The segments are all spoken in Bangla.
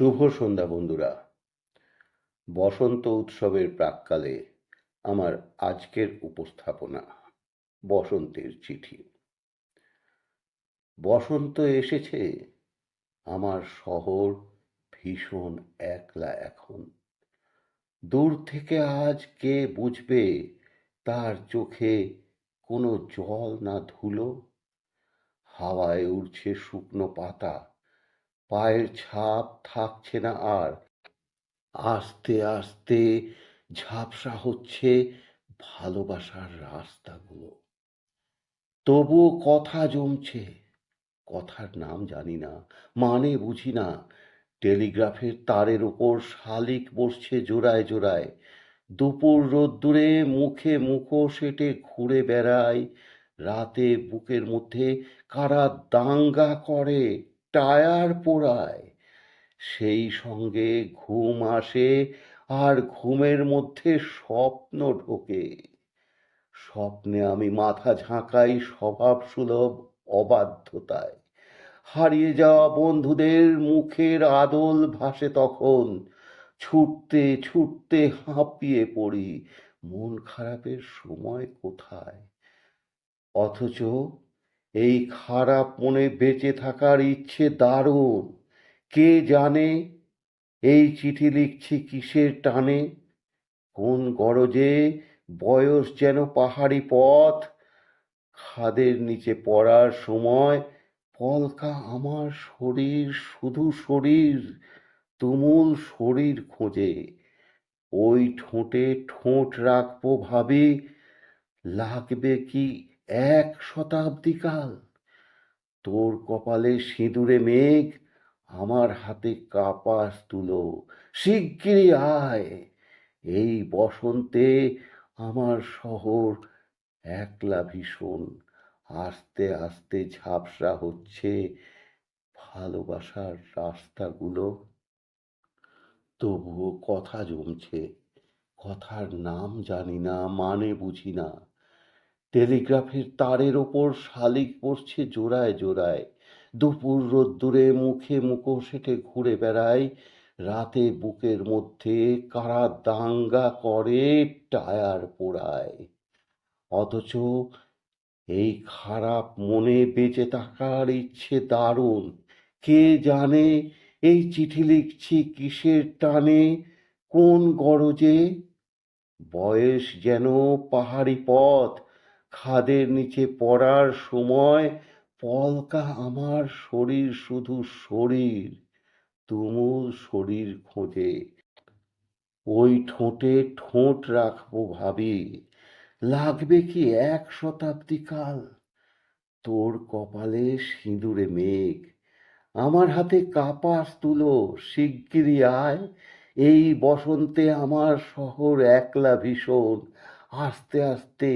শুভ সন্ধ্যা বন্ধুরা। বসন্ত উৎসবের প্রাককালে আমার আজকের উপস্থাপনা, বসন্তের চিঠি। বসন্ত এসেছে, আমার শহর ভীষণ একলা এখন। দূর থেকে আজ কে বুঝবে, তার চোখে কোনো জল না ধুলো? হাওয়ায় উড়ছে শুকনো পাতা পায়ের ছাপ থাকছে না আর। আস্তে আস্তে ঝাপসা হচ্ছে ভালোবাসার রাস্তাগুলো। তবুও কথা জমছে। কথার নাম জানি না মানে বুঝি না। টেলিগ্রাফের তারের ওপর শালিক বসছে জোড়ায় জোড়ায়। দুপুর রোদ্দুরে মুখে মুখো সেটে ঘুরে বেড়ায়। রাতে বুকের মধ্যে কারা দাঙ্গা করে? টায়ার পোড়ায়। সেই সঙ্গে ঘুম আসে আর ঘুমের মধ্যে স্বপ্ন ঢোকে। স্বপ্নে আমি মাথা ঝাঁকাই স্বভাব সুলভ অবাধ্যতায়। হারিয়ে যাওয়া বন্ধুদের মুখের আদল ভাসে তখন। ছুটতে ছুটতে হাঁপিয়ে পড়ি। মন খারাপের সময় কোথায়? অথচ এই খারাপ মনে বেঁচে থাকার ইচ্ছে দারুণ। কে জানে এই চিঠি লিখছি কিসের টানে? কোন গরজে বয়স যেন পাহাড়ি পথ? খাদের নিচে পড়ার সময় পলকা আমার শরীর, শুধু শরীর, তুমুল শরীর খোঁজে। ওই ঠোঁটে ঠোঁট রাখব ভাবি, লাগবে কি এক শতাব্দী কাল। তোর কপালে সিঁদুরে মেঘ, আমার হাতে কাপাস তুলো, শিগগিরই আয়। এই বসন্তে আমার শহর একলা ভীষণ, আস্তে আস্তে ঝাপসা হচ্ছে ভালোবাসার রাস্তাগুলো। তবুও কথা জমছে, কথার নাম জানি না মানে বুঝি না। টেলিগ্রাফের তারের ওপর শালিক পড়ছে জোড়ায় জোড়ায়। দুপুর রোদ্দুরে মুখে মুখো সেটে ঘুরে বেড়ায়। রাতে বুকের মধ্যে কারা দাঙ্গা করে টায়ার পোড়ায়। অথচ এই খারাপ মনে বেঁচে থাকার ইচ্ছে দারুণ। কে জানে এই চিঠি লিখছি কিসের টানে, কোন গরজে? বয়স যেন পাহাড়ি পথ খাদের নিচে পড়ার সময় পলকা আমার শরীর শুধু শরীর, তুমুল শরীর খোঁজে। ওই ঠোঁটে ঠোঁট রাখব ভাবি, লাগবে কি এক শতাব্দী কাল তোর কপালে সিঁদুরে মেঘ, আমার হাতে কাপাস তুলো, শিগগিরই আয়। এই বসন্তে আমার শহর একলা ভীষণ, আস্তে আস্তে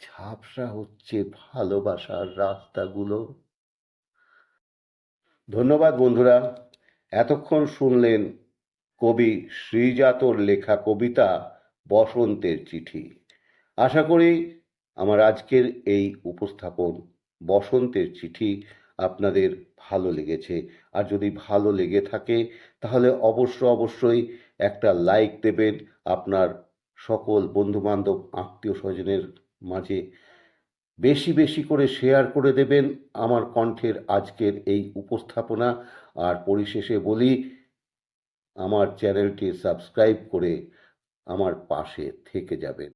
ঝাপসা হচ্ছে ভালোবাসার রাস্তাগুলো। ধন্যবাদ বন্ধুরা, এতক্ষণ শুনলেন কবি শ্রীজাতর লেখা কবিতা বসন্তের চিঠি। আশা করি আমার আজকের এই উপস্থাপন বসন্তের চিঠি আপনাদের ভালো লেগেছে। আর যদি ভালো লেগে থাকে, তাহলে অবশ্য অবশ্যই একটা লাইক দেবেন। আপনার সকল বন্ধুবান্ধব আত্মীয় স্বজনের মাঝে বেশি বেশি করে শেয়ার করে দেবেন আমার কণ্ঠের আজকের এই উপস্থাপনা। আর পরিশেষে বলি, আমার চ্যানেলটি সাবস্ক্রাইব করে আমার পাশে থেকে যাবেন।